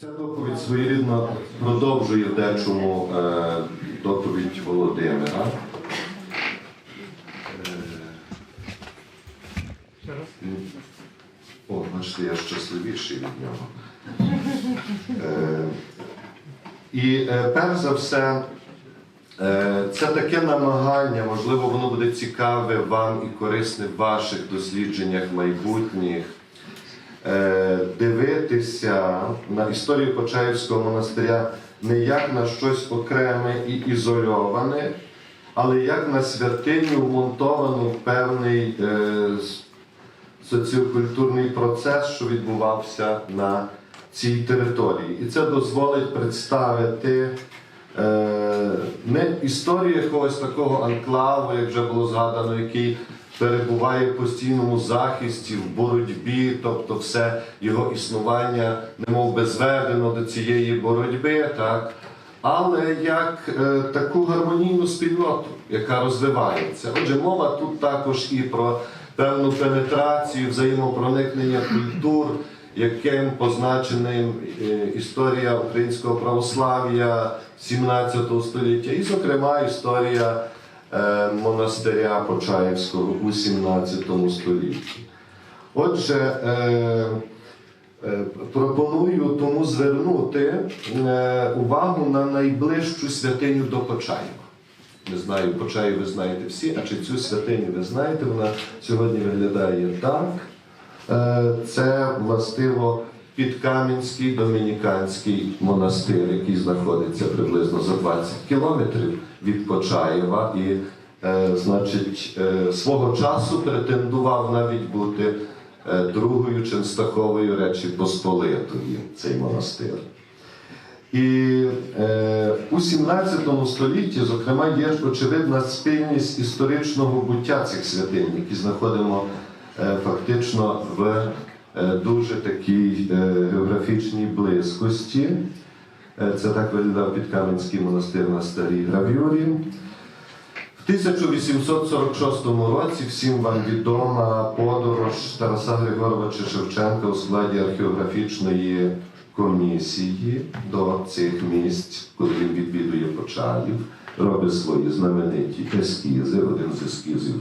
Ця доповідь своєрідно продовжує дечому е, доповідь Володимира. Е, О, бачите, я щасливіший від нього. Е, і е, перш за все, е, це таке намагання, можливо, воно буде цікаве вам і корисне в ваших дослідженнях майбутніх. Е, дивитися на історію Почаївського монастиря не як на щось окреме і ізольоване, але як на святиню вмонтовану в певний е, соціокультурний процес, що відбувався на цій території. І це дозволить представити е, не історію якогось такого анклаву, як вже було згадано, який перебуває в постійному захисті, в боротьбі, тобто все його існування немов би зведено до цієї боротьби, так? але як е, таку гармонійну спільноту, яка розвивається. Отже, мова тут також і про певну пенетрацію, взаємопроникнення культур, яким позначеним е, історія українського православ'я 17 століття, і, зокрема, історія монастиря Почаївського у 17 столітті. Отже, е, Е, Пропоную тому звернути е, увагу на найближчу святиню до Почаєва. Не знаю, Почаїв ви знаєте всі, а чи цю святиню ви знаєте, вона сьогодні виглядає так. Е, Це властиво Підкам'янський домініканський монастир, який знаходиться приблизно за 20 кілометрів від Почаєва і, е, значить, е, свого часу претендував навіть бути е, другою Ченстаховою Речі Посполитої цей монастир. І е, у 17 столітті, зокрема, є очевидна спільність історичного буття цих святинь, які знаходимо е, фактично в е, дуже такій е, географічній близькості. Е, це так виглядав Підкам'янський монастир на старій гравюрі. В 1846 році всім вам відома подорож Тараса Григоровича Шевченка у складі археографічної комісії до цих місць, коли він відвідує Почаїв, робить свої знамениті ескізи. Один з ескізів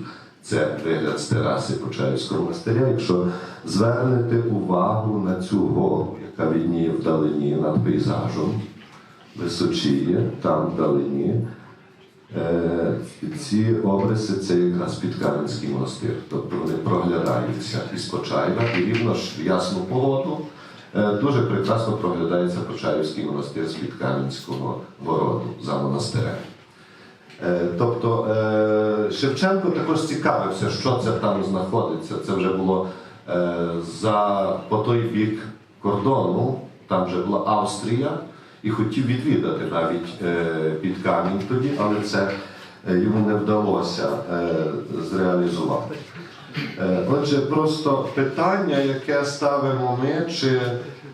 це вигляд з тераси Почаївського монастиря. Якщо звернете увагу на цю гору, яка відніє вдалині над пейзажем, височіє там вдалині. Е, Ці обриси це якраз Підкам'янський монастир, тобто вони проглядаються із Почаєва і рівно ж в ясну погоду е, дуже прекрасно проглядається Почаївський монастир з Підкам'янського городу за монастирем. Е, Тобто е, Шевченко також цікавився, що це там знаходиться. Це вже було е, за по той бік кордону, там вже була Австрія, і хотів відвідати навіть під камінь тоді, але це йому не вдалося зреалізувати. Отже, просто питання, яке ставимо ми, чи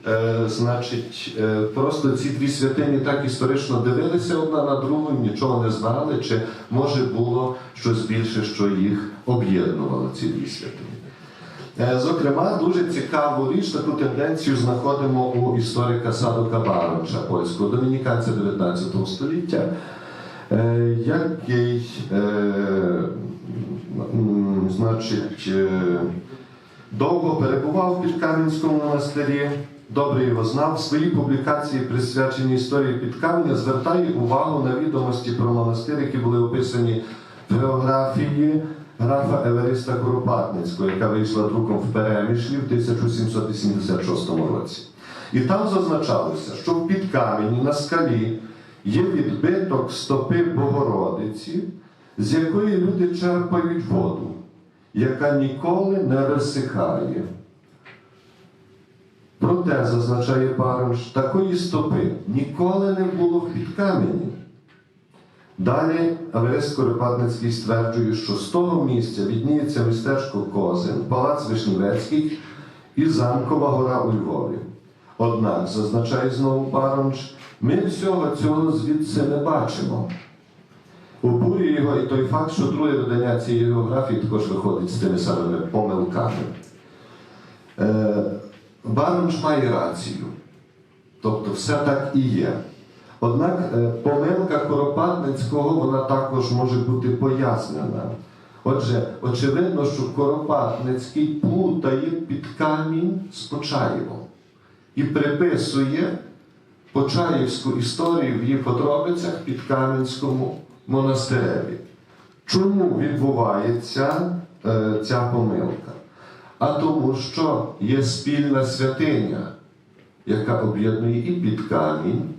е, значить, е, просто ці дві святині так історично дивилися одна на другу, нічого не знали, чи може було щось більше, що їх об'єднувало, ці дві святині. Е, Зокрема, дуже цікаву річ, таку тенденцію знаходимо у історика Садука Баронча, польського домініканця 19 століття, який, значить, довго перебував в Підкам'янському монастирі, добре його знав. В своїй публікації, присвяченій історії Підкам'я, звертає увагу на відомості про монастир, які були описані в географії графа Евериста Куропатницького, яка вийшла друком в Перемішлі в 1786 році. І там зазначалося, що в Підкам'яні на скалі є відбиток стопи Богородиці, з якої люди черпають воду, яка ніколи не висихає. Проте, зазначає Баранш, такої стопи ніколи не було в Підкам'яні. Далі Аверест Коропатницький стверджує, що з того місця відніється містечко Козин, палац Вишневецький і Замкова гора у Львові. Однак, зазначає знову Баранч, ми всього цього звідси не бачимо. Обурює його і той факт, що друге видання цієї географії також виходить з тими самими помилками. Е, Баранч має рацію. Тобто все так і є. Однак е, помилка Коропатницького вона також може бути пояснена. Отже, очевидно, що Коропатницький плутає під камінь з Почаєвом і приписує Почаївську історію в її подробицях під Кам'янському монастиреві. Чому відбувається е, ця помилка? А тому, що є спільна святиня, яка об'єднує і Підкамінь,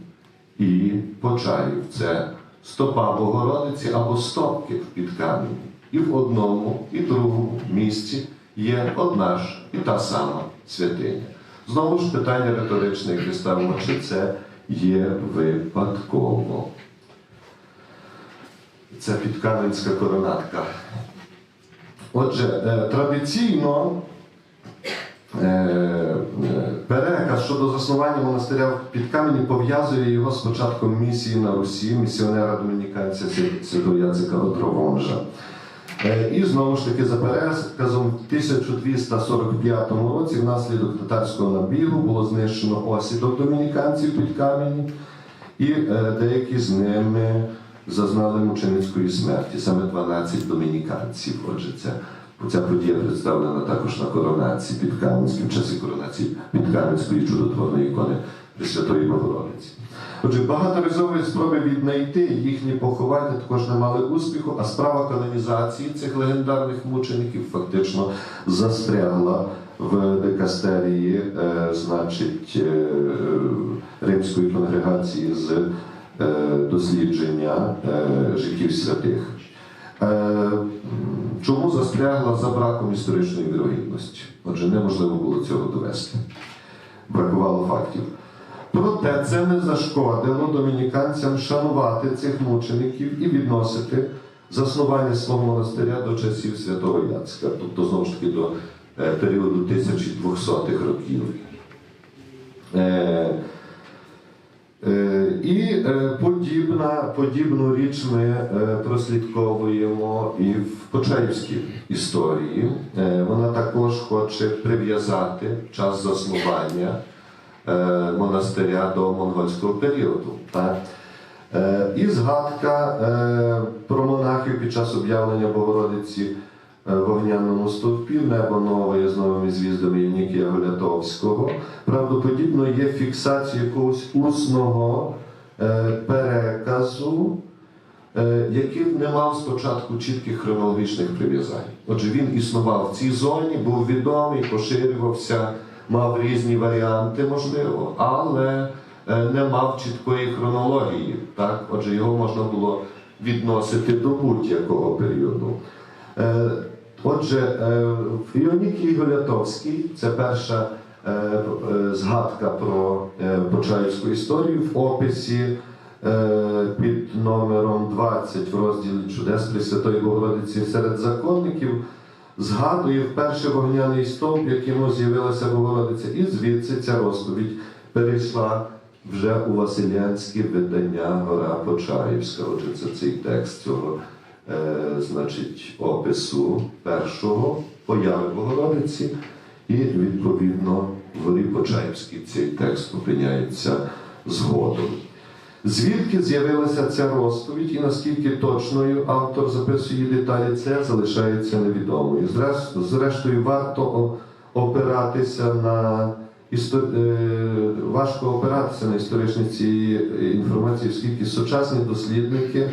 і Почаїв. Це стопа Богородиці або стопки в Підкамені. І в одному, і другому місці є одна ж і та сама святиня. Знову ж питання риторичне, яке ставимо, чи це є випадково. Це підкаменська коронатка. Отже, е, традиційно переказ щодо заснування монастиря в Підкамені пов'язує його з початком місії на Русі, місіонера домініканця Свя- Святого Яцика Отровонжа. Е, І знову ж таки за переказом в 1245 році внаслідок татарського набігу було знищено осідок домініканців під камені, і е, деякі з ними зазнали мученицької смерті, саме 12 домініканців. Отже, ця, ця подія представлена також на коронації під Кам'янським, в часі коронації під Кам'янської чудотворної ікони Пресвятої Богородиці. Отже, багаторазові спроби віднайти їхні поховання також не мали успіху, а справа канонізації цих легендарних мучеників фактично застрягла в дикастерії, е, значить, е, римської конгрегації з е, дослідження е, життів святих. Е, Чому застрягла за браком історичної вірогідності? Отже, неможливо було цього довести. Бракувало фактів. Проте це не зашкодило домініканцям шанувати цих мучеників і відносити заснування свого монастиря до часів святого Яцка, тобто знову ж таки до е, періоду 1200-х років. Е, Е, І е, подібна, подібну річ ми е, прослідковуємо і в Почаївській історії. Е, Вона також хоче прив'язати час заснування монастиря до монгольського періоду. Так? І згадка про монахів під час об'явлення Богородиці в вогняному стовпі небо нове з новими звіздами Єнікія Голятовського. Правдоподібно є фіксація якогось усного переказу, е, який не мав спочатку чітких хронологічних прив'язань. Отже, він існував в цій зоні, був відомий, поширювався, мав різні варіанти, можливо, але е, не мав чіткої хронології. Так? Отже, його можна було відносити до будь-якого періоду. Е, Отже, е, в Іонікії Голятовській, це перша е, е, згадка про е, Почаївську історію в описі е, під номером 20 в розділі Чудес Пресвятої Богородиці серед законників. Згадує вперше вогняний стовп, якому з'явилася Богородиця, і звідси ця розповідь перейшла вже у Василянське видання Гора Почаївська. Отже, це цей текст цього е, значить, опису першого появи Богородиці, і відповідно в Почаївській цей текст опиняється згодом. Звідки з'явилася ця розповідь і наскільки точною автор записує деталі, це залишається невідомою. Зрештою, варто опиратися на істо- е, важко опиратися на історичність цієї інформації, оскільки сучасні дослідники,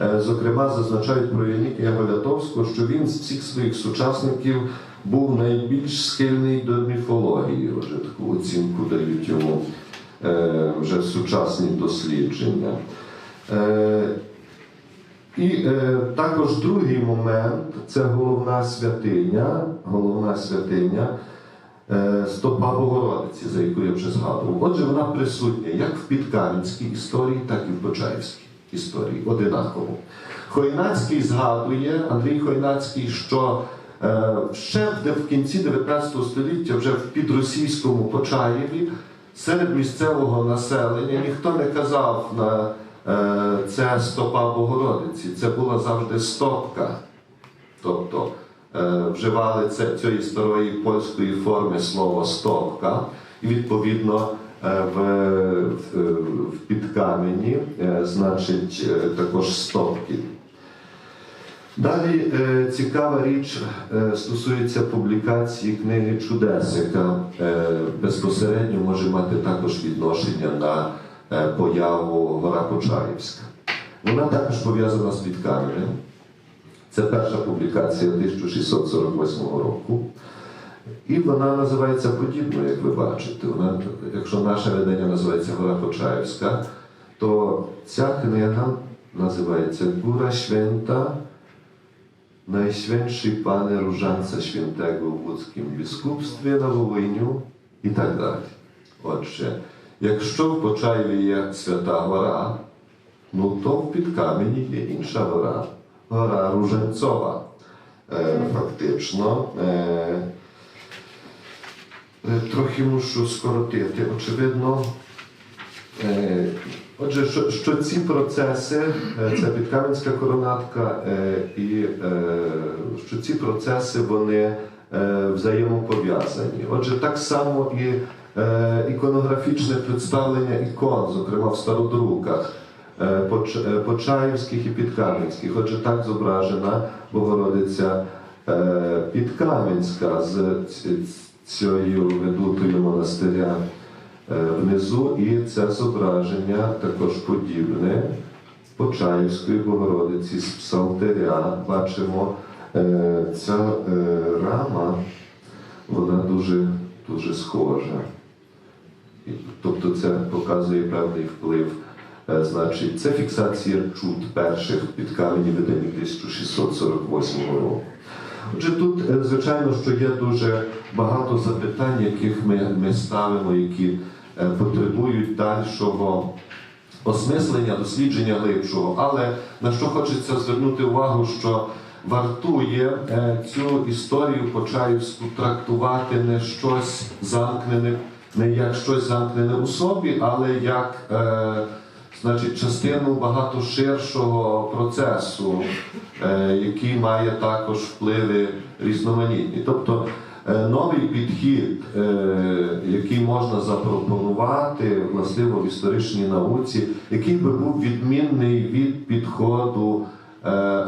е, зокрема, зазначають про Янікія Голятовського, що він з всіх своїх сучасників був найбільш схильний до міфології. Отже, таку оцінку дають йому е, вже сучасні дослідження. І е, також другий момент це головна святиня, головна святиня е, стопа Богородиці, за яку я вже згадував. Отже, вона присутня як в Підкам'янській історії, так і в Почаївській історії, одинаково. Хойнацький згадує, Андрій Хойнацький, що е, ще в, кінці 19 століття, вже в підросійському Почаєві, серед місцевого населення ніхто не казав на е, це стопа Богородиці. Це була завжди стопка. Тобто е, вживали це, цієї старої польської форми слова стопка, і відповідно е, в, в, підкамені, е, значить, е, також стопки. Далі е, цікава річ е, стосується публікації книги чудес, яка е, безпосередньо може мати також відношення на е, появу Гора Почаївська. Вона також пов'язана з підкаменем. Це перша публікація 1648 року. І вона називається подібно, як ви бачите. Вона, якщо наше видання називається Гора Почаївська, то ця книга називається Góra Święta, Najświętszy Panie Różańca Świętego w Łódzkim Biskupstwie на Волиню і так далі. Отже, якщо в Почаєві є свята гора, ну то в Підкамені є інша гора, гора Руженцова. Е, фактично. Е, Е, Трохи мушу скоротити. Очевидно, отже, що, що ці процеси, це підкам'янська коронатка, і що ці процеси вони взаємопов'язані. Отже, так само і іконографічне представлення ікон, зокрема в стародруках. Е, е, Почаївських і підкам'янських. Отже, так зображена Богородиця е, Підкам'янська з цією ведутою монастиря внизу, і це зображення також подібне Почаївської Богородиці з Псалтиря. Бачимо, ця рама, вона дуже, дуже схожа. Тобто це показує певний вплив. Е, Значить, це фіксація чуд перших під камені видані 1648 року. Отже, тут, е, звичайно, що є дуже багато запитань, яких ми, ми ставимо, які е, потребують дальшого осмислення, дослідження глибшого. Але на що хочеться звернути увагу, що вартує цю історію Почаївську трактувати не щось замкнене, не як щось замкнене у собі, але як значить, частину багато ширшого процесу, е, який має також впливи різноманітні. Тобто е, новий підхід, е, який можна запропонувати властиво в історичній науці, який би був відмінний від підходу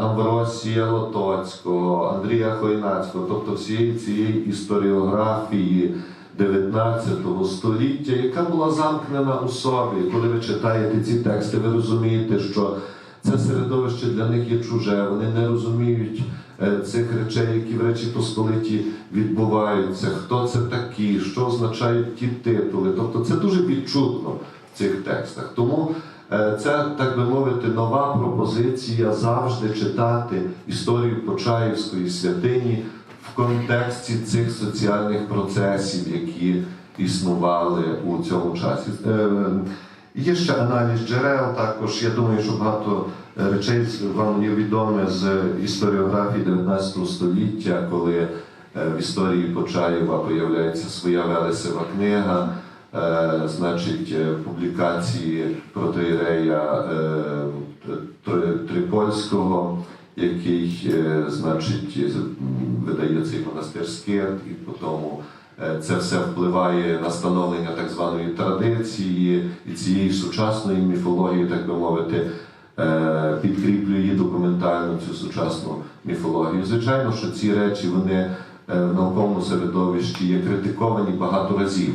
Амвросія Лотоцького, Андрія Хойнацького, тобто всієї цієї історіографії 19 століття, яка була замкнена у собі. Коли ви читаєте ці тексти, ви розумієте, що це середовище для них є чуже, вони не розуміють е, цих речей, які в Речі Посполиті відбуваються, хто це такі, що означають ті титули. Тобто це дуже відчутно в цих текстах. Тому це, так би мовити, нова пропозиція завжди читати історію Почаївської святині контексті цих соціальних процесів, які існували у цьому часі. Е, Є ще аналіз джерел, також я думаю, що багато речей вам є відоме з історіографії 19 століття, коли е, в історії Почаєва появляється своя Велесева книга, е, значить, публікації протоірея Три- Трипольського, який, е, значить, видає цей монастирський, і по тому Е, Це все впливає на становлення так званої традиції і цієї сучасної міфології, так би мовити, е, підкріплює документально цю сучасну міфологію. Звичайно, що ці речі вони в науковому середовищі є критиковані багато разів.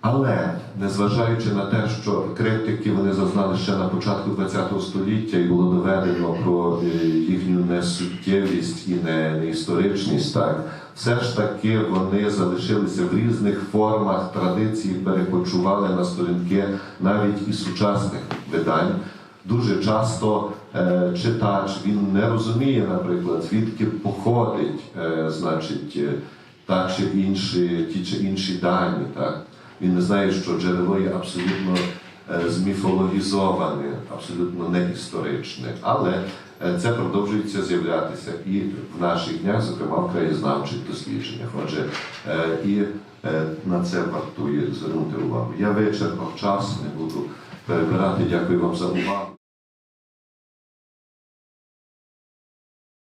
Але незважаючи на те, що критики вони зазнали ще на початку ХХ століття і було доведено про е, їхню несуттєвість і не, неісторичність, так все ж таки вони залишилися в різних формах традиції, перекочували на сторінки навіть і сучасних видань. Дуже часто е, читач він не розуміє, наприклад, звідки походить, е, значить, е, та чи інші, ті чи інші дані. Так? Він не знає, що джерело є абсолютно е, зміфологізоване, абсолютно не історичне. Але е, це продовжується з'являтися і в наших днях, зокрема в краєзнавчих дослідженнях. Отже, е, і на це вартує звернути увагу. Я вичерпав час, не буду перебирати. Дякую вам за увагу.